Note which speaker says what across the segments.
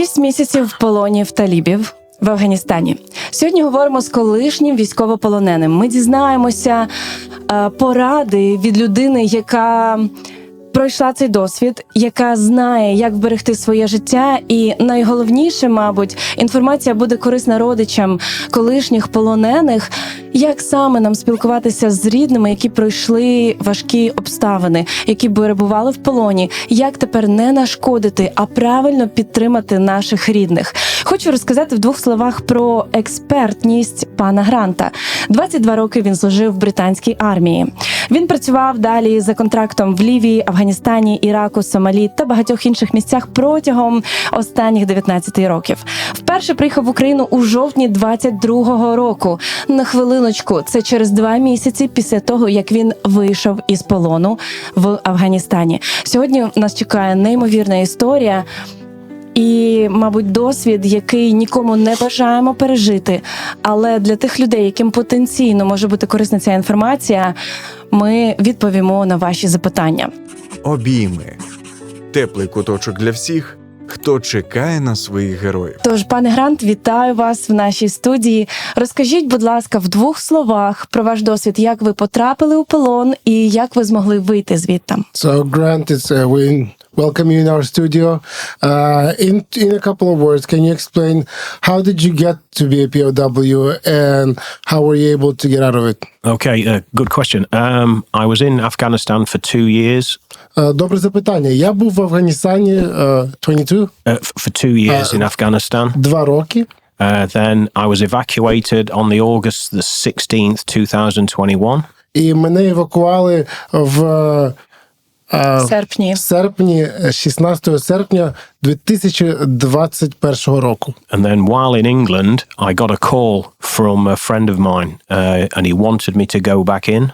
Speaker 1: Шість місяців в полоні в талібів. В Афганістані сьогодні говоримо з колишнім військовополоненим. Ми дізнаємося е, поради від людини, яка пройшла цей досвід, яка знає, як вберегти своє життя, і найголовніше, мабуть, інформація буде корисна родичам колишніх полонених, як саме нам спілкуватися з рідними, які пройшли важкі обставини, які перебували в полоні, як тепер не нашкодити, а правильно підтримати наших рідних. Хочу розказати в двох словах про експертність пана Гранта. 22 роки він служив в британській армії. Він працював далі за контрактом в Лівії, Афганістані, Іраку, Сомалі та багатьох інших місцях протягом останніх 19 років. Вперше приїхав в Україну у жовтні 22-го року. На хвилиночку, це через два місяці після того, як він вийшов із полону в Афганістані. Сьогодні нас чекає неймовірна історія. І, мабуть, досвід, який нікому не бажаємо пережити. Але для тих людей, яким потенційно може бути корисна ця інформація, ми відповімо на ваші запитання.
Speaker 2: Обійми. Теплий куточок для всіх, хто чекає на своїх героїв.
Speaker 1: Тож, пане Грант, вітаю вас в нашій студії. Розкажіть, будь ласка, в двох словах про ваш досвід, як ви потрапили у полон і як ви змогли вийти звідтам.
Speaker 3: So Grant, it's uh, we welcome you in our studio. Uh, in in a couple of words, can you explain how did you get to be a POW and how were you able to get out of it?
Speaker 4: Okay, uh, good question. Um, I was in Afghanistan for two years.
Speaker 3: Uh, Добре запитання. Я був в Афганістані uh, 22,
Speaker 4: Uh, f- for two years in Afghanistan.
Speaker 3: два роки.
Speaker 4: Uh, then I was evacuated on the August the sixteenth, two thousand twenty-one.
Speaker 3: І мене евакуали в е,
Speaker 1: В серпні.
Speaker 3: серпні, е, 16 серпня 2021 року.
Speaker 4: And then while in England, I got a call from a friend of mine, uh, and he wanted me to go back in.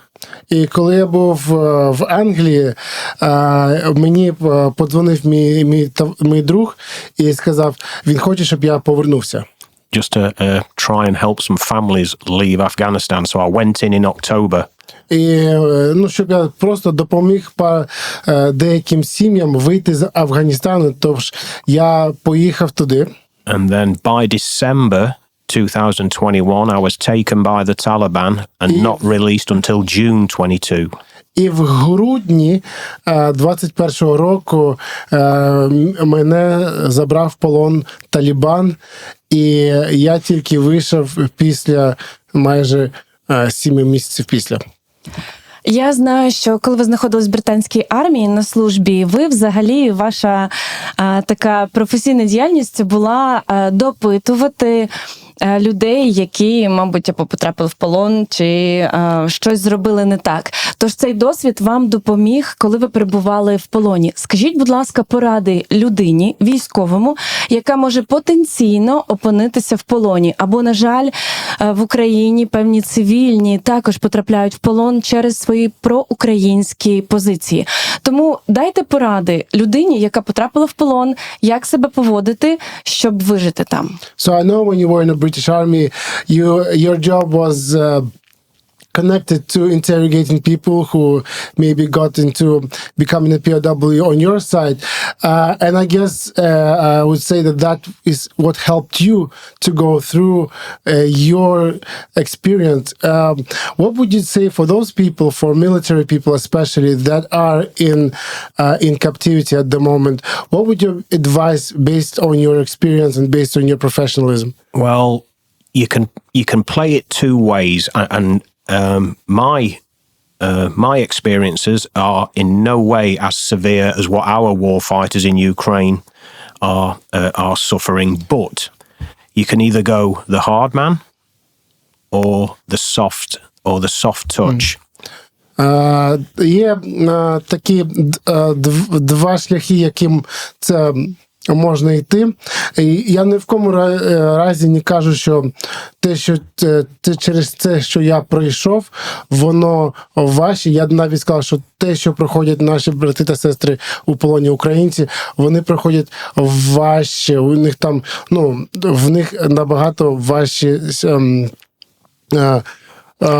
Speaker 3: І коли я був е, в Англії, е, мені е, подзвонив мій, мій, мій друг і сказав, він хоче, щоб я повернувся.
Speaker 4: Just to uh, try and help some families leave Afghanistan. So I went in in October.
Speaker 3: І е, ну, щоб я просто допоміг па, е, деяким сім'ям вийти з Афганістану. Тож я поїхав туди.
Speaker 4: And then by December 2021, I was taken by the Taliban and not released until June 22.
Speaker 3: І в грудні е, 21-го року е, мене забрав полон Талібан, і я тільки вийшов після майже е, сіми місяців після.
Speaker 1: Я знаю, що коли ви знаходились в британській армії на службі, ви взагалі ваша а, така професійна діяльність була а, допитувати. А, Людей, які, мабуть, потрапили в полон, чи а, щось зробили не так. Тож цей досвід вам допоміг, коли ви перебували в полоні. Скажіть, будь ласка, поради людині, військовому, яка може потенційно опинитися в полоні, або, на жаль, е, в Україні певні цивільні також потрапляють в полон через свої проукраїнські позиції. Тому дайте поради людині, яка потрапила в полон, як себе поводити, щоб вижити там.
Speaker 3: So I know when you were in the British Army, you your job was uh, connected to interrogating people who maybe got into becoming a POW on your side, uh, and I guess uh, I would say that that is what helped you to go through uh, your experience. Um, what would you say for those people, for military people especially, that are in uh, in captivity at the moment? What would your advice, based on your experience and based on your professionalism?
Speaker 4: Well, you can you can play it two ways, and um, my uh, my experiences are in no way as severe as what our war fighters in Ukraine are uh, are suffering. But you can either go the hard man or the soft or the soft touch.
Speaker 3: Е, Є е, такі д- е, дв- два шляхи, яким це можна йти. І я ні в кому е, разі не кажу, що те, що це, це через це, що я пройшов, воно важче. Я навіть сказав, що те, що проходять наші брати та сестри у полоні українці, вони проходять важче. У них там, ну, в них набагато важчі. ем, е, е,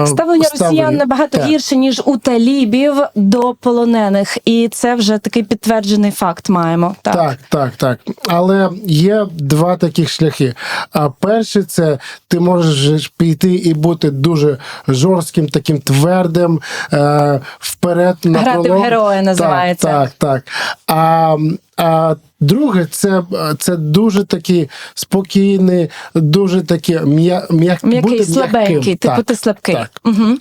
Speaker 1: Ставлення росіян набагато
Speaker 3: Так.
Speaker 1: гірше ніж у талібів до полонених, і це вже такий підтверджений факт. Маємо так.
Speaker 3: Так, так, так. Але є два таких шляхи. А перший це ти можеш піти і бути дуже жорстким, таким твердим, е, вперед на
Speaker 1: Грати в героя називається.
Speaker 3: Так, так, так. А, а друге, це, це дуже такий спокійний, дуже такий м'я, м'як,
Speaker 1: М'який,
Speaker 3: бути
Speaker 1: слабенький,
Speaker 3: м'яким.
Speaker 1: типу
Speaker 3: Так,
Speaker 1: ти слабкий.
Speaker 3: Так.
Speaker 1: Угу.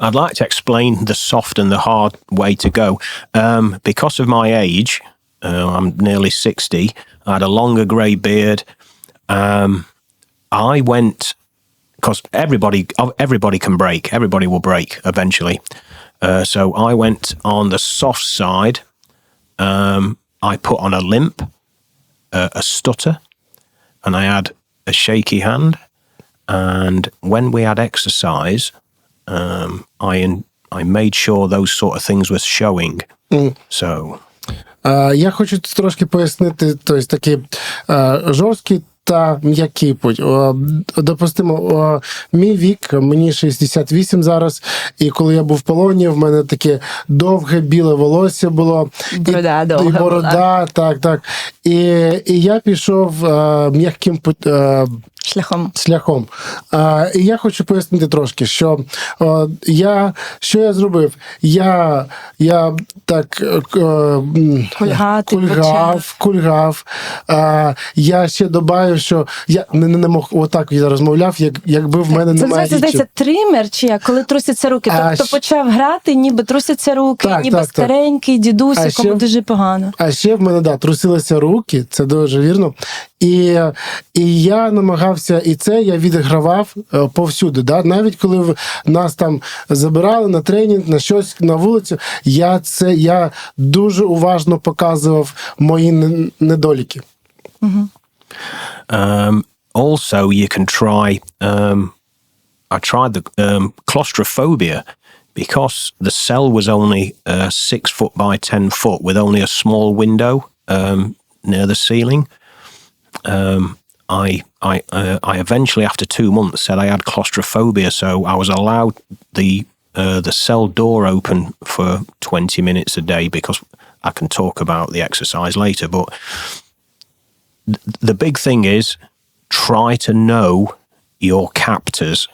Speaker 4: I'd like to explain the soft and the hard way to go. Um, because of my age, uh, I'm nearly 60, I had a longer grey beard. Um, I went, because everybody, everybody can break, everybody will break eventually. Uh, so I went on the soft side. Um, I put on a limp, uh, a stutter, and I had a shaky hand. And when we had exercise, um, I I made sure those sort of things were showing. So
Speaker 3: Е, Я хочу тут трошки пояснити, тобто такий е, жорсткий та м'який путь. Допустимо, мій вік, мені 68 зараз, і коли я був в полоні, в мене таке довге біле волосся було.
Speaker 1: Борода
Speaker 3: і,
Speaker 1: довга
Speaker 3: і борода, так, так. І, і я пішов е, м'яким пут- е,
Speaker 1: Шляхом.
Speaker 3: шляхом. А, і я хочу пояснити трошки, що о, я що я зробив? Я, я так е,
Speaker 1: Кульгати
Speaker 3: кульгав, кульгав. А, я ще додаю, що я не, не, не мог отак я розмовляв, як, якби в мене
Speaker 1: Це
Speaker 3: немає річі.
Speaker 1: здається, тример, чи як, коли трусяться руки.
Speaker 3: А
Speaker 1: тобто
Speaker 3: щ-
Speaker 1: почав грати, ніби трусяться руки,
Speaker 3: Так,
Speaker 1: ніби
Speaker 3: так, так.
Speaker 1: старенький дідусь, якому
Speaker 3: ще-
Speaker 1: дуже погано.
Speaker 3: А ще в мене да, трусилися руки, це дуже вірно. І, і я намагався, і це я відігравав е, повсюди. Да? Навіть коли в- нас там забирали на тренінг, на щось на вулицю, я це я дуже уважно показував мої не- недоліки.
Speaker 4: um, also you can try. Um, I tried the um, claustrophobia because the cell was only uh, six foot by ten foot with only a small window um, near the ceiling. um, I I uh, I eventually after two months said I had claustrophobia, so I was allowed the uh, the cell door open for twenty minutes a day because I can talk about the exercise later. But th- the big thing is try to know your captors.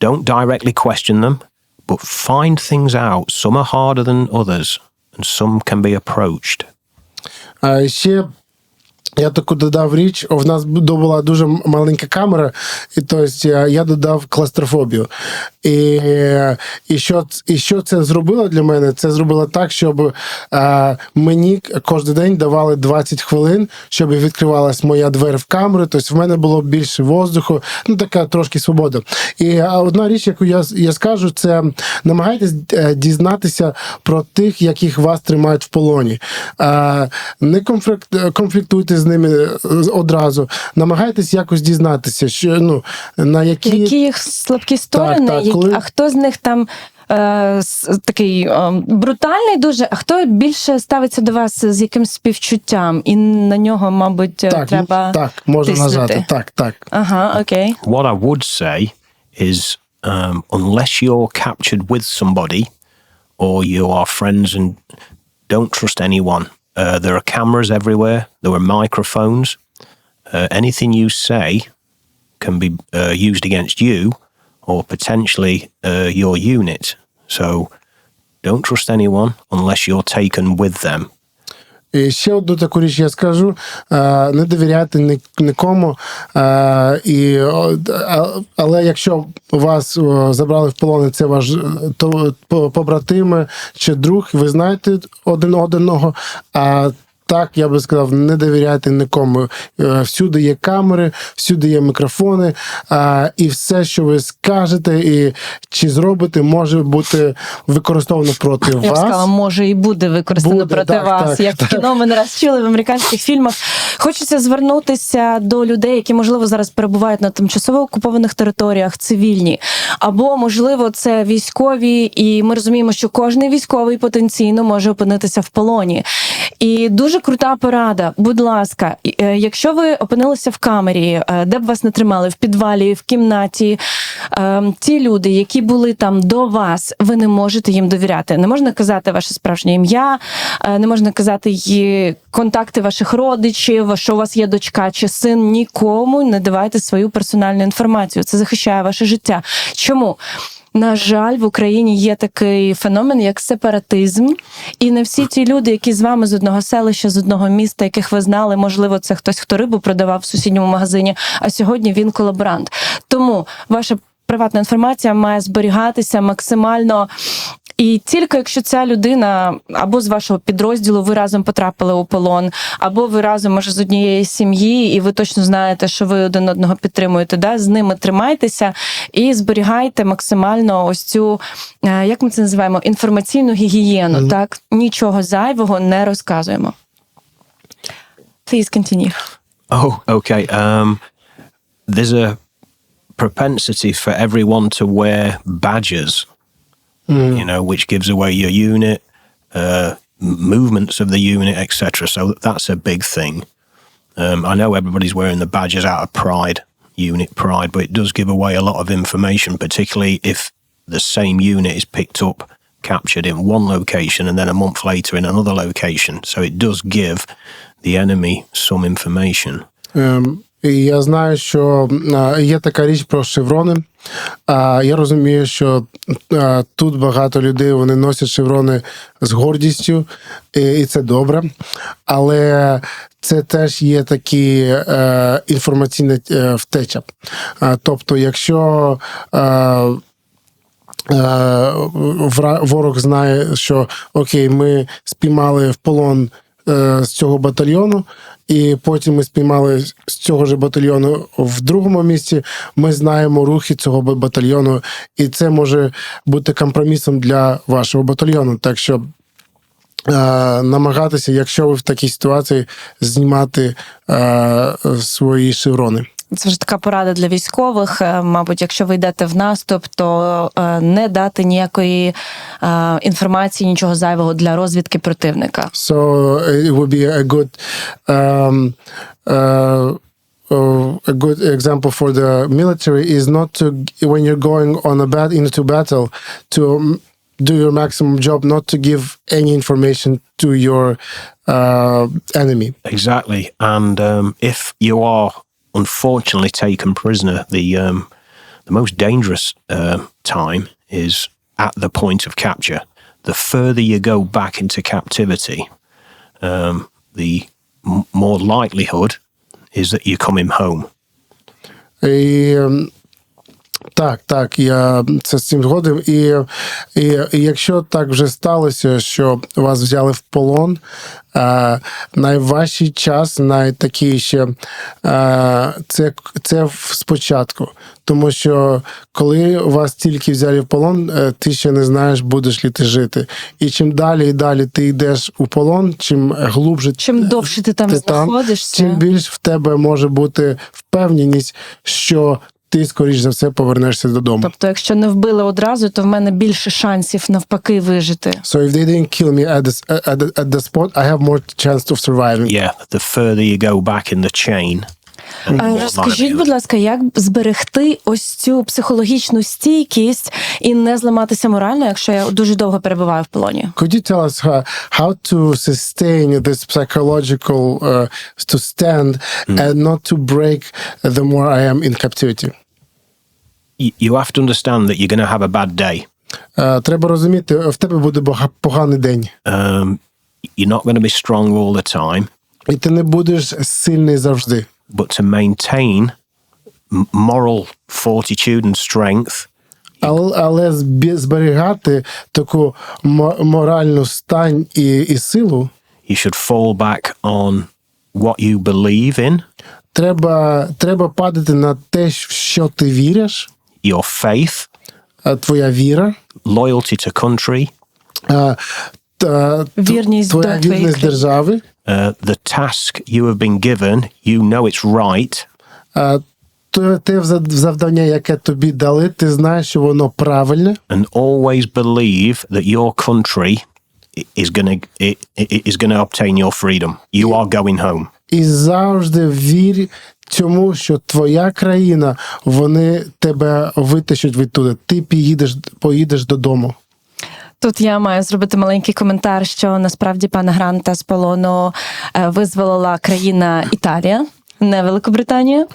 Speaker 4: Don't directly question them, but find things out. Some are harder than others, and some can be approached.
Speaker 3: Uh, ще я таку додав річ, в нас була дуже маленька камера, і тобто я додав кластрофобію. І, і, що, і що це зробило для мене? Це зробило так, щоб а, мені кожен день давали 20 хвилин, щоб відкривалась моя двері в камеру. Тобто в мене було більше воздуху, ну така трошки свобода. І одна річ, яку я, я скажу, це намагайтесь е, дізнатися про тих, яких вас тримають в полоні. А, не конфлікт, конфліктуйте з ними е, одразу. Намагайтесь якось дізнатися, що ну на які,
Speaker 1: Які їх слабкі сторони,
Speaker 3: так,
Speaker 1: які-
Speaker 3: коли-
Speaker 1: а хто з них там е, такий е, брутальний дуже, а хто більше ставиться до вас з якимсь співчуттям, і на нього, мабуть,
Speaker 3: так,
Speaker 1: треба.
Speaker 3: так можна
Speaker 1: тиснути.
Speaker 3: нажати. Так, так.
Speaker 1: Ага, окей.
Speaker 4: What I would say is, um, unless you're captured with somebody or you are friends and don't trust anyone, uh, there are cameras everywhere, there are microphones. Uh, anything you say can be uh, used against you or potentially uh, your unit. So don't trust anyone unless you're taken with them.
Speaker 3: І ще одну таку річ я скажу: е, не довіряйте нікому. Е, І, але якщо вас забрали в полон, це ваш е, то, побратими чи друг, ви знаєте один одного. А так, я би сказав, не довіряйте нікому. Е, Всюди є камери, всюди є мікрофони, і все, що ви скажете і чи зробите, може бути використовано проти
Speaker 1: Я б
Speaker 3: вас.
Speaker 1: сказала, може і буде використано
Speaker 3: Буде,
Speaker 1: проти
Speaker 3: так,
Speaker 1: вас.
Speaker 3: так,
Speaker 1: як в
Speaker 3: так.
Speaker 1: кіно ми не раз чули в американських фільмах. Хочеться звернутися до людей, які можливо зараз перебувають на тимчасово окупованих територіях, цивільні, або можливо це військові, і ми розуміємо, що кожний військовий потенційно може опинитися в полоні. І дуже Дуже крута порада. Будь ласка, е, якщо ви опинилися в камері, е, де б вас не тримали, в підвалі, в кімнаті, е, ті люди, які були там до вас, ви не можете їм довіряти. Не можна казати ваше справжнє ім'я, не можна казати її контакти ваших родичів, що у вас є дочка чи син. Нікому не давайте свою персональну інформацію. Це захищає ваше життя. Чому? На жаль, в Україні є такий феномен, як сепаратизм, і не всі ті люди, які з вами з одного селища, з одного міста, яких ви знали, можливо, це хтось, хто рибу продавав в сусідньому магазині, а сьогодні він колаборант. Тому ваша приватна інформація має зберігатися максимально. І тільки якщо ця людина або з вашого підрозділу ви разом потрапили у полон, або ви разом може з однієї сім'ї, і ви точно знаєте, що ви один одного підтримуєте, да, з ними тримайтеся і зберігайте максимально ось цю, е, як ми це називаємо, інформаційну гігієну. Так, нічого зайвого не розказуємо. Please continue.
Speaker 4: Oh, okay. Um, there's a propensity for everyone to wear badges, you know, which gives away your unit, uh, movements of the unit, etc. So that's a big thing. Um, I know everybody's wearing the badges out of pride, unit pride, but it does give away a lot of information, particularly if the same unit is picked up, captured in one location, and then a month later in another location. So it does give the enemy some information.
Speaker 3: Ем, і я знаю, що є така річ про шеврони. Я розумію, що тут багато людей вони носять шеврони з гордістю, і, це добре. Але це теж є такі е, інформаційна е, втеча. Тобто, якщо е, ворог знає, що окей, ми спіймали в полон з цього батальйону, і потім ми спіймали з цього ж батальйону в другому місці. Ми знаємо рухи цього батальйону, і це може бути компромісом для вашого батальйону. Так що. е, Намагатися, якщо ви в такій ситуації, знімати е, свої шеврони.
Speaker 1: Це вже така порада для військових. Е, Мабуть, якщо ви йдете в наступ, то е, не дати ніякої е, інформації, нічого зайвого для розвідки противника.
Speaker 3: So uh, it would be a good um, uh, uh, a good example for the military is not to when you're going on a bat into battle to um, do your maximum job, not to give any information to your uh, enemy.
Speaker 4: Exactly. And um, if you are unfortunately taken prisoner. The um, the most dangerous uh, time is at the point of capture. The further you go back into captivity, um, the m- more likelihood is that you're coming home.
Speaker 3: The um, так, так, я це з цим згоден. І, і, і якщо так вже сталося, що вас взяли в полон, е, найважчий час, найтакий ще е, це, це спочатку. Тому що коли вас тільки взяли в полон, е, ти ще не знаєш, будеш ли ти жити. І чим далі і далі ти йдеш у полон, чим глубже
Speaker 1: Чим довше ти там
Speaker 3: ти там,
Speaker 1: знаходишся,
Speaker 3: чим більш в тебе може бути впевненість, що ти, скоріш за все, повернешся додому.
Speaker 1: тобто, якщо не вбили одразу, то в мене більше шансів навпаки вижити.
Speaker 3: So if they didn't kill me at this, at the, at the spot, I have more chance of surviving.
Speaker 4: Yeah, the further you go back in the chain.
Speaker 1: Розкажіть, будь ласка, як зберегти ось цю психологічну стійкість і не зламатися морально, якщо я дуже довго перебуваю в полоні?
Speaker 3: Could you tell us how, how to sustain this psychological uh, to stand and not to break the more I am in captivity?
Speaker 4: You have to understand that you're going to have a bad day.
Speaker 3: Е, Треба розуміти, в тебе буде поганий день,
Speaker 4: Um, you're not going to be strong all the time.
Speaker 3: і ти не будеш сильний завжди.
Speaker 4: but to maintain m- moral fortitude and strength,
Speaker 3: Але, але збі- зберігати таку мо- моральну стань і, і силу
Speaker 4: you should fall back on what you believe in,
Speaker 3: треба, треба падати на те, в що ти віриш,
Speaker 4: your faith,
Speaker 3: а твоя віра,
Speaker 4: loyalty to country,
Speaker 3: а, Та,
Speaker 1: Вірність
Speaker 3: твоя
Speaker 1: до твоєї
Speaker 3: вірність держави,
Speaker 4: uh, the task you have been given, you know it's right,
Speaker 3: а, то завдання, яке тобі дали, ти знаєш, що воно правильне,
Speaker 4: and always believe that your country is going to is going to obtain your freedom. You are going home.
Speaker 3: І завжди вір цьому, що твоя країна, вони тебе витащать відтуди. Ти поїдеш, поїдеш додому.
Speaker 1: Тут я маю зробити маленький коментар, що насправді пана Гранта з полону е, визволила країна Італія. Не Великобританія,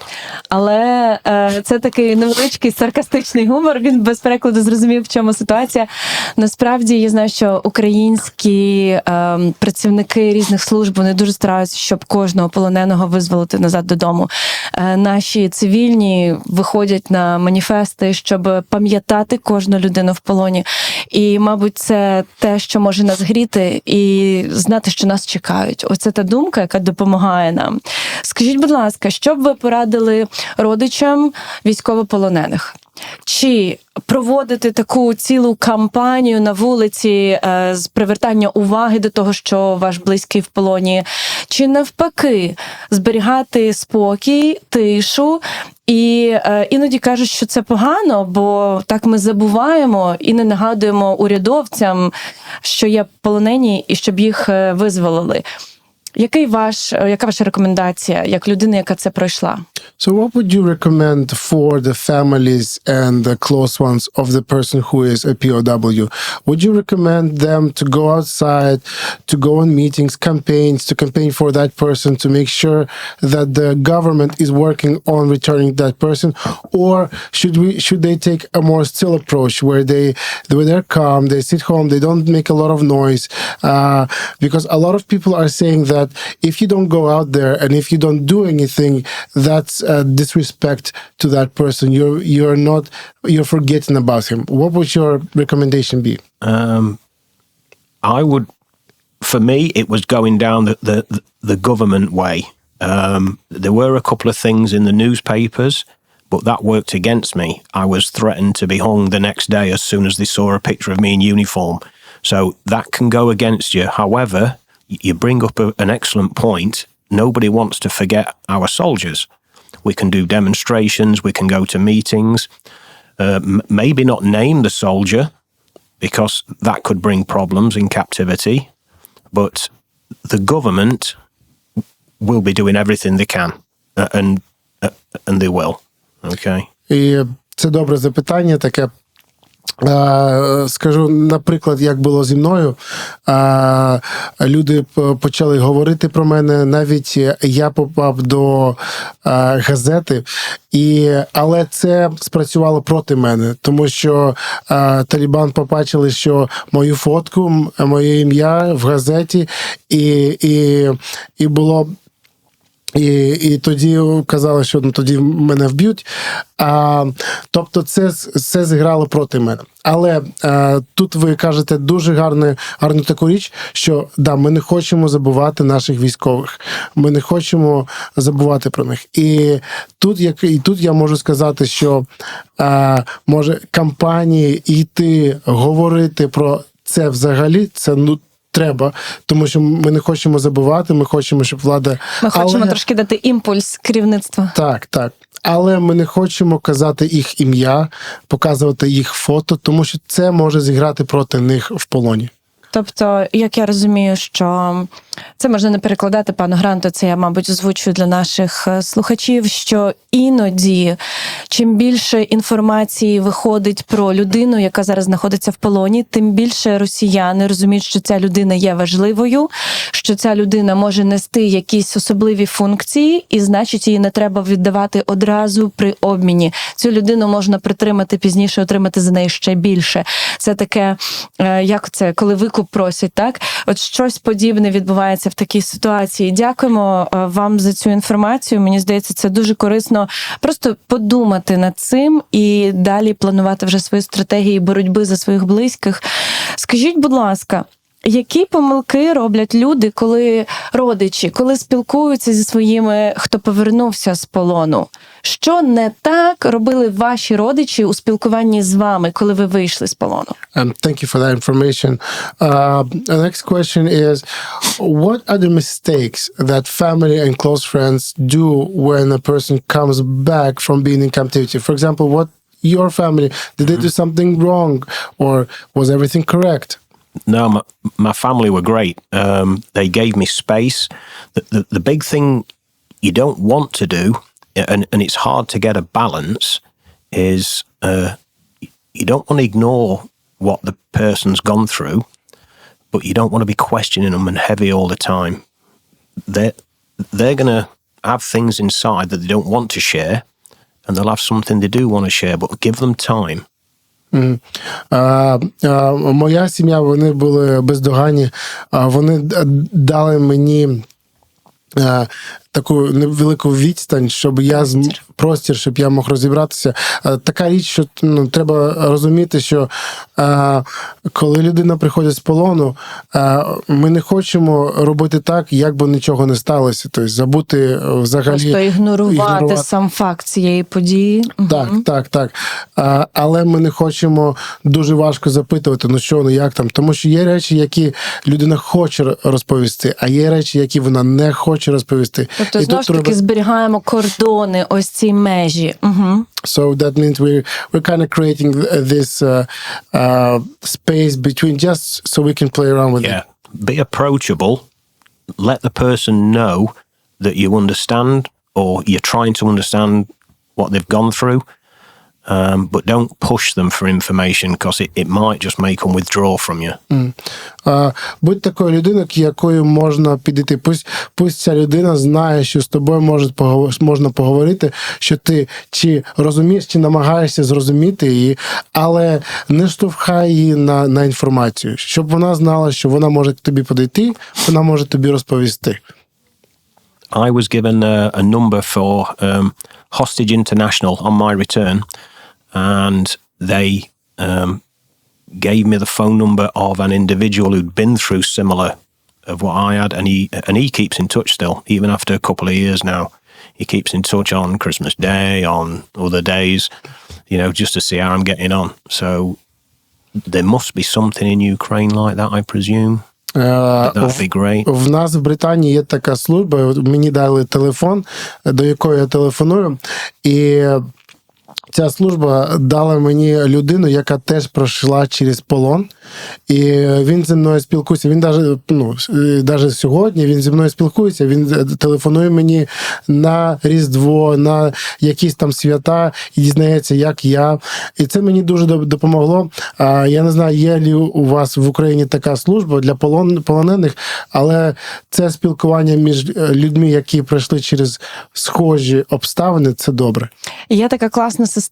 Speaker 1: але е, це такий невеличкий саркастичний гумор. Він без перекладу зрозумів, в чому ситуація. Насправді я знаю, що українські е, працівники різних служб вони дуже стараються, щоб кожного полоненого визволити назад додому. Е, наші цивільні виходять на маніфести, щоб пам'ятати кожну людину в полоні. І, мабуть, це те, що може нас гріти, і знати, що нас чекають. Оце та думка, яка допомагає нам. Скажіть, будь ласка, що б ви порадили родичам військовополонених? Чи проводити таку цілу кампанію на вулиці е, з привертання уваги до того, що ваш близький в полоні, чи навпаки зберігати спокій, тишу? І е, іноді кажуть, що це погано, бо так ми забуваємо і не нагадуємо урядовцям, що є полонені, і щоб їх е, визволили. Який ваш, е, яка ваша рекомендація як людина, яка це пройшла?
Speaker 3: So, what would you recommend for the families and the close ones of the person who is a POW? Would you recommend them to go outside, to go on meetings, campaigns, to campaign for that person, to make sure that the government is working on returning that person, or should we should they take a more still approach where they where they're calm, they sit home, they don't make a lot of noise, uh, because a lot of people are saying that if you don't go out there and if you don't do anything, that's uh, disrespect to that person. You're you're not you're forgetting about him. What would your recommendation be?
Speaker 4: Um, I would, for me, it was going down the the, the government way. Um, there were a couple of things in the newspapers, but that worked against me. I was threatened to be hung the next day as soon as they saw a picture of me in uniform. So that can go against you. However, you bring up a, an excellent point. Nobody wants to forget our soldiers. We can do demonstrations, we can go to meetings, uh, m- maybe not name the soldier because that could bring problems in captivity. But the government will be doing everything they can, uh, and uh, and they will. Okay.
Speaker 3: І це добре запитання таке. Е, Скажу, наприклад, як було зі мною, Е, люди почали говорити про мене. Навіть я попав до е, газети, і, але це спрацювало проти мене, тому що Талібан побачили, що мою фотку, моє ім'я в газеті, і, і, і було і, і тоді казали, що ну, тоді мене вб'ють. А, тобто, це все зіграло проти мене. Але а, тут ви кажете дуже гарну, гарну таку річ, що да, ми не хочемо забувати наших військових. Ми не хочемо забувати про них. І тут, як і тут я можу сказати, що а, може кампанії йти говорити про це взагалі, це ну. Треба, тому що ми не хочемо забувати. Ми хочемо, щоб влада
Speaker 1: Ми хочемо
Speaker 3: Але-
Speaker 1: трошки дати імпульс керівництва.
Speaker 3: так, так. Але ми не хочемо казати їх ім'я, показувати їх фото, тому що це може зіграти проти них в полоні.
Speaker 1: Тобто, як я розумію, що це можна не перекладати пану Гранту, це я, мабуть, озвучую для наших е, слухачів, що іноді чим більше інформації виходить про людину, яка зараз знаходиться в полоні, тим більше росіяни розуміють, що ця людина є важливою, що ця людина може нести якісь особливі функції, і значить її не треба віддавати одразу при обміні. Цю людину можна притримати пізніше, отримати за неї ще більше. Це таке, е, як це, коли викуп просять, так? От щось подібне відбувається в такій ситуації. Дякуємо е, вам за цю інформацію. Мені здається, це дуже корисно просто подумати над цим і далі планувати вже свої стратегії боротьби за своїх близьких. Скажіть, будь ласка. Які помилки роблять люди, коли родичі, коли спілкуються зі своїми, хто повернувся з полону? Що не так робили ваші родичі у спілкуванні з вами, коли ви вийшли з полону?
Speaker 3: Um, thank you for that information. Uh, the next question is What are the mistakes that family and close friends do when a person comes back from being in captivity? For example, what your family did they do something wrong or was everything correct?
Speaker 4: No, my, my family were great. Um, they gave me space. The, the, the big thing you don't want to do, and, and it's hard to get a balance, is uh, you don't want to ignore what the person's gone through, but you don't want to be questioning them and heavy all the time. They're, they're going to have things inside that they don't want to share, and they'll have something they do want to share, but give them time.
Speaker 3: Моя сім'я вони були бездоганні. Вони дали мені таку невелику відстань, щоб я з простір, щоб я мог розібратися. Така річ, що ну, треба розуміти, що а, коли людина приходить з полону, а, ми не хочемо робити так, як би нічого не сталося. Тобто забути е, взагалі
Speaker 1: Просто ігнорувати,
Speaker 3: ігнорувати.
Speaker 1: сам факт цієї події.
Speaker 3: Так, так, так. А, але ми не хочемо дуже важко запитувати, ну що, ну як там. Тому що є речі, які людина хоче розповісти, а є речі, які вона не хоче розповісти.
Speaker 1: Тобто,
Speaker 3: І
Speaker 1: знову ж таки,
Speaker 3: треба-
Speaker 1: зберігаємо кордони, ось ці межі. Угу.
Speaker 3: So that means we're we're kind of creating this uh, uh, space between just so we can play around with
Speaker 4: Yeah.
Speaker 3: it.
Speaker 4: Be approachable. Let the person know that you understand or you're trying to understand what they've gone through. Um, but don't push them for information because it, it might just make them withdraw from you.
Speaker 3: А, будь такою людиною, якою можна підійти. Пусть, пусть ця людина знає, що з тобою може поговор- можна поговорити, що ти чи розумієш, чи намагаєшся зрозуміти її, але не штовхай її на, на інформацію, щоб вона знала, що вона може к тобі подійти, вона може тобі розповісти.
Speaker 4: I was given a, a number for um, Hostage International on my return, and they um, gave me the phone number of an individual who'd been through similar of what I had, and he and he keeps in touch still, even after a couple of years now. He keeps in touch on Christmas Day, on other days, you know, just to see how I'm getting on. So there must be something in Ukraine like that, I presume.
Speaker 3: Е,
Speaker 4: That'd be great.
Speaker 3: В нас в Британії є така служба. от Мені дали телефон, до якої я телефоную, і ця служба дала мені людину, яка теж пройшла через полон. І він зі мною спілкується. Він навіть, ну, навіть сьогодні він зі мною спілкується. Він телефонує мені на Різдво, на якісь там свята і дізнається, як я. І це мені дуже допомогло. Я не знаю, є ли у вас в Україні така служба для полон, полонених, але це спілкування між е, людьми, які пройшли через схожі обставини, це добре.
Speaker 1: Є така класна система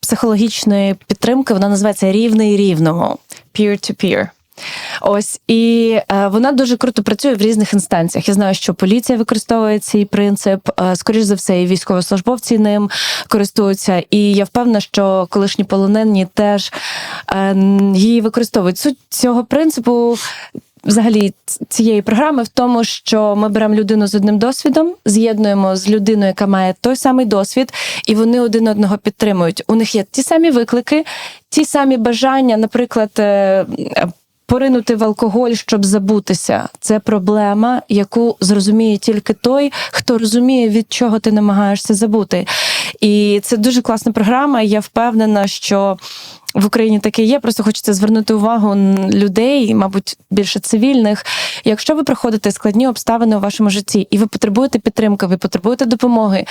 Speaker 1: психологічної підтримки, вона називається рівний рівному peer-to-peer. Ось і е, вона дуже круто працює в різних інстанціях. Я знаю, що поліція використовує цей принцип. Е, скоріш за все, і військовослужбовці ним користуються. І я впевнена, що колишні полонені теж е, її використовують. Суть цього принципу взагалі цієї програми в тому, що ми беремо людину з одним досвідом, з'єднуємо з людиною, яка має той самий досвід, і вони один одного підтримують. У них є ті самі виклики, ті самі бажання, наприклад. е, Поринути в алкоголь, щоб забутися, це проблема, яку зрозуміє тільки той, хто розуміє, від чого ти намагаєшся забути. І це дуже класна програма. Я впевнена, що в Україні таке є. Просто хочеться звернути увагу людей, мабуть, більше цивільних. Якщо ви проходите складні обставини у вашому житті, і ви потребуєте підтримки, ви потребуєте допомоги,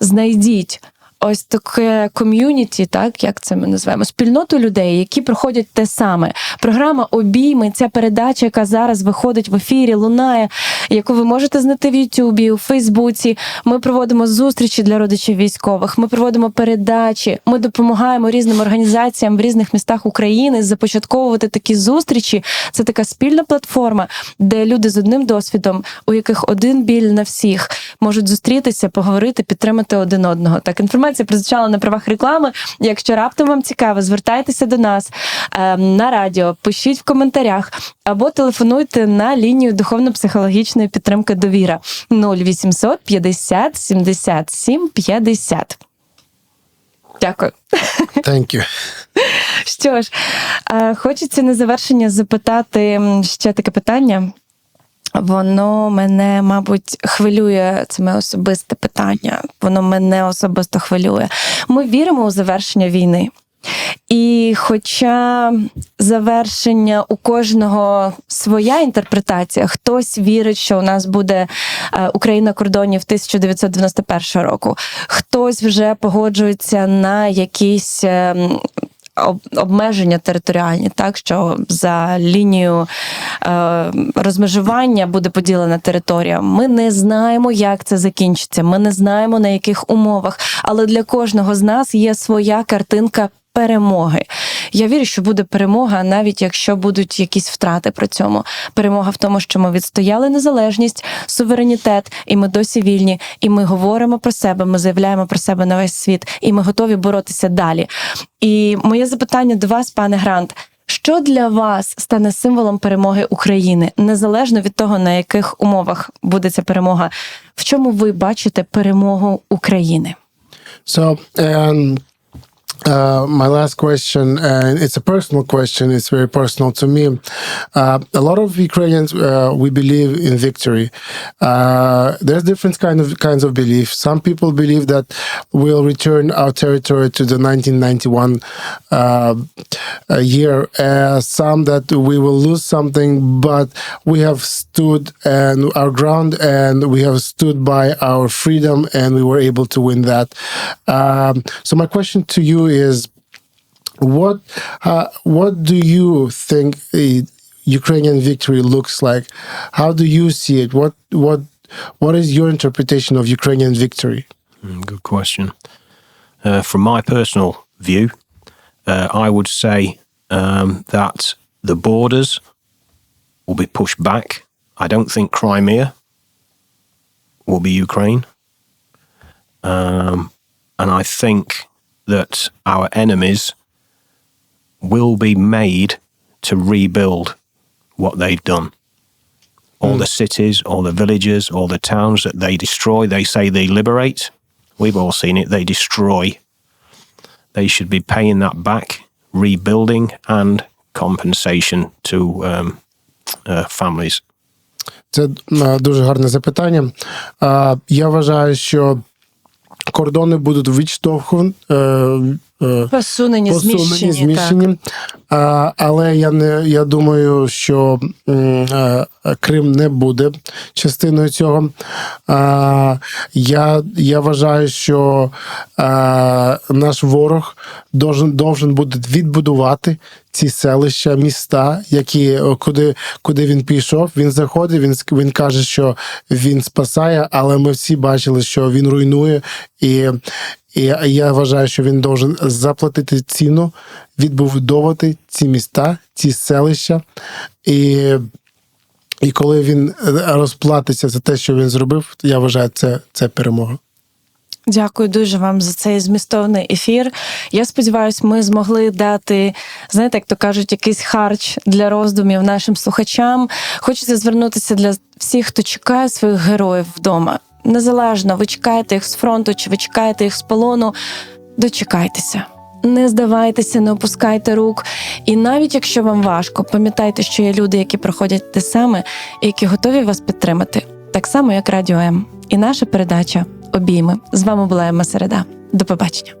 Speaker 1: знайдіть. Ось таке ком'юніті, так як це ми називаємо, спільноту людей, які проходять те саме. Програма обійми, ця передача, яка зараз виходить в ефірі, лунає, яку ви можете знайти в Ютубі, у Фейсбуці. Ми проводимо зустрічі для родичів військових. Ми проводимо передачі. Ми допомагаємо різним організаціям в різних містах України започатковувати такі зустрічі. Це така спільна платформа, де люди з одним досвідом, у яких один біль на всіх, можуть зустрітися, поговорити, підтримати один одного. Так, інформація прозвучала на правах реклами. Якщо раптом вам цікаво, звертайтеся до нас е, на радіо, пишіть в коментарях або телефонуйте на лінію духовно-психологічної підтримки довіра 0800 50 77 50. Дякую.
Speaker 3: Thank you.
Speaker 1: Що ж, е, хочеться на завершення запитати ще таке питання. Воно мене, мабуть, хвилює. Це моє особисте питання. Воно мене особисто хвилює. Ми віримо у завершення війни. І хоча завершення у кожного своя інтерпретація, хтось вірить, що у нас буде е, Україна кордонів 1991 року, хтось вже погоджується на якісь. Об- Обмеження територіальні, так що за лінією е, розмежування буде поділена територія. Ми не знаємо, як це закінчиться. Ми не знаємо на яких умовах. Але для кожного з нас є своя картинка перемоги. Я вірю, що буде перемога, навіть якщо будуть якісь втрати при цьому. Перемога в тому, що ми відстояли незалежність, суверенітет, і ми досі вільні, і ми говоримо про себе, ми заявляємо про себе на весь світ, і ми готові боротися далі. І моє запитання до вас, пане Грант. Що для вас стане символом перемоги України, незалежно від того, на яких умовах буде ця перемога? В чому ви бачите перемогу України?
Speaker 3: So, um, uh, my last question, and it's a personal question. It's very personal to me. Uh, a lot of Ukrainians, uh, we believe in victory. Uh, there's different kind of kinds of belief. Some people believe that we'll return our territory to the 1991 uh, year. Some that we will lose something, but we have stood and our ground, and we have stood by our freedom, and we were able to win that. Um, so my question to you is, what uh, what do you think Ukrainian victory looks like? How do you see it? What what what is your interpretation of Ukrainian victory?
Speaker 4: Mm, Good question. Uh, from my personal view, uh, I would say um, that the borders will be pushed back. I don't think Crimea will be Ukraine. Um, and I think that our enemies will be made to rebuild what they've done. All the cities, all the villages, all the towns that they destroy, they say they liberate. We've all seen it. They destroy. They should be paying that back, rebuilding, and compensation to um, uh, families.
Speaker 3: Це е, дуже гарне запитання. Е, Я вважаю, що кордони будуть відштовхувані. Е, е,
Speaker 1: Посунені,
Speaker 3: посунені,
Speaker 1: зміщені.
Speaker 3: А, але я не я думаю, що е, Крим не буде частиною цього. Я, я вважаю, що а, наш ворог должен, должен буде відбудувати ці селища, міста, які куди, куди він пішов. Він заходить, він, він каже, що він спасає, але ми всі бачили, що він руйнує. І, і я вважаю, що він должен заплатити ціну, відбудовувати ці міста, ці селища. І, і коли він е, розплатиться за те, що він зробив, я вважаю, це, це перемога.
Speaker 1: Дякую дуже вам за цей змістовний ефір. Я сподіваюся, ми змогли дати, знаєте, як то кажуть, якийсь харч для роздумів нашим слухачам. Хочеться звернутися для всіх, хто чекає своїх героїв вдома. Незалежно, ви чекаєте їх з фронту чи ви чекаєте їх з полону. Дочекайтеся. Не здавайтеся, не опускайте рук. І навіть якщо вам важко, пам'ятайте, що є люди, які проходять те саме, і які готові вас підтримати, так само як Радіо М. І наша передача Обійми. З вами була Емма Середа. До побачення.